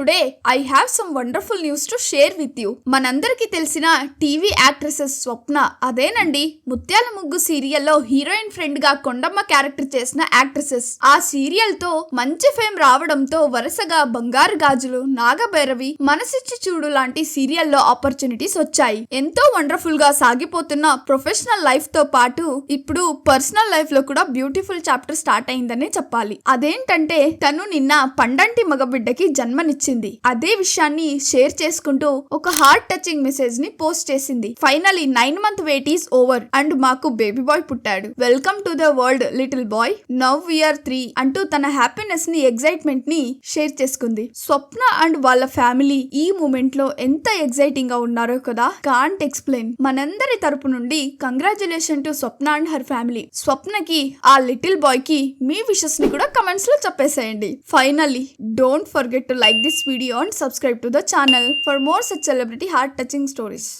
Today I have some wonderful news to share with you మనందరికీ తెలిసిన TV actresses స్వప్న అదేనండి ముత్యాల ముగ్గు సీరియల్లో హీరోయిన్ ఫ్రెండ్గా కొండమ్మ క్యారెక్టర్ చేసిన యాక్ట్రెసెస్. ఆ సీరియల్తో మంచి ఫేమ్ రావడంతో వరుసగా బంగారు గాజులు నాగభైరవి మనసిచ్చి చూడు లాంటి సీరియల్లో ఆపర్చునిటీస్ వచ్చాయి. ఎంతో వండర్ఫుల్గా సాగిపోతున్న ప్రొఫెషనల్ లైఫ్తో పాటు ఇప్పుడు పర్సనల్ లైఫ్లో కూడా బ్యూటిఫుల్ చాప్టర్ స్టార్ట్ అయిందనే చెప్పాలి. అదేంటంటే తను నిన్న పండంటి మగబిడ్డకి జన్మనిచ్చింది. అదే విషయాన్ని షేర్ చేసుకుంటూ ఒక హార్ట్ టచింగ్ మెసేజ్ని పోస్ట్ చేసింది. Finally nine month wait is over and మాకు బేబీ బాయ్ పుట్టాడు. Welcome to the world little boy now year three అంటూ తన హ్యాపీనెస్ని ఎగ్జైట్మెంట్ని షేర్ చేసుకుంది. స్వప్న అండ్ వాళ్ళ ఫ్యామిలీ ఈ మూమెంట్లో ఎంత ఎగ్జైటింగ్గా ఉన్నారో కదా కాంట్ ఎక్స్ప్లెయిన్ మనందరి తరపు నుండి congratulation to Swapna and her family స్వప్నకి ఆ లిటిల్ బాయ్కి మీ విషెస్ని కూడా కమెంట్స్లో చెప్పేసేయండి. Finally don't forget to like this this video and subscribe to the channel for more such celebrity heart-touching stories.